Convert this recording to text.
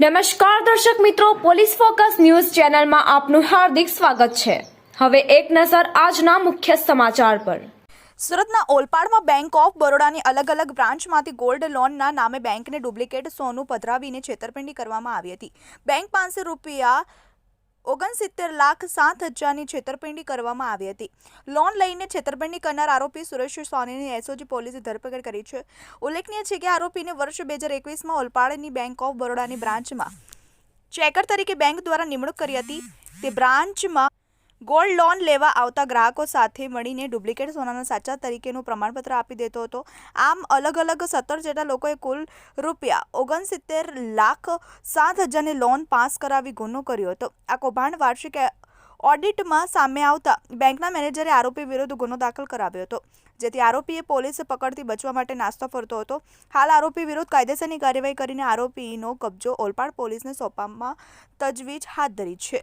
નમસ્કાર દર્શક મિત્રો, પોલીસ ફોકસ ન્યૂઝ ચેનલમાં આપનું હાર્દિક સ્વાગત છે. હવે એક નજર આજના મુખ્ય સમાચાર પર. સુરતના ઓલપાડમાં બેંક ઓફ બરોડાની અલગ અલગ બ્રાન્ચમાંથી ગોલ્ડ લોનના નામે બેંકને ડુપ્લિકેટ સોનું પધરાવીને છેતરપિંડી કરવામાં આવી હતી. બેંક પાસે રૂપિયા ઓગણસિત્તેર લાખ સાત હજારની છેતરપિંડી કરવામાં આવી હતી. લોન લઈને છેતરપિંડી કરનાર આરોપી સુરેશ સોનીની એસઓજી પોલીસે ધરપકડ કરી છે. ઉલ્લેખનીય છે કે આરોપીને વર્ષ બે હજાર એકવીસમાં ઓલપાડની બેંક ઓફ બરોડાની બ્રાન્ચમાં ચેકર તરીકે બેંક દ્વારા નિમણૂક કરી હતી. તે બ્રાન્ચમાં ગોલ્ડ લોન લેવા આવતા ગ્રાહકો સાથે મળીને ડુપ્લિકેટ સોનાના સાચા તરીકેનું પ્રમાણપત્ર આપી દેતો હતો. આમ અલગ અલગ સત્તર જેટલા લોકોએ કુલ રૂપિયા ઓગણસિત્તેર લાખ સાત હજારની લોન પાસ કરાવી ગુનો કર્યો હતો. આ કૌભાંડ વાર્ષિક ઓડિટમાં સામે આવતા બેંકના મેનેજરે આરોપી વિરુદ્ધ ગુનો દાખલ કરાવ્યો હતો, જેથી આરોપીએ પોલીસ પકડથી બચવા માટે નાસ્તો ફરતો હતો. હાલ આરોપી વિરુદ્ધ કાયદેસરની કાર્યવાહી કરીને આરોપીનો કબજો ઓલપાડ પોલીસને સોંપવામાં તજવીજ હાથ ધરી છે.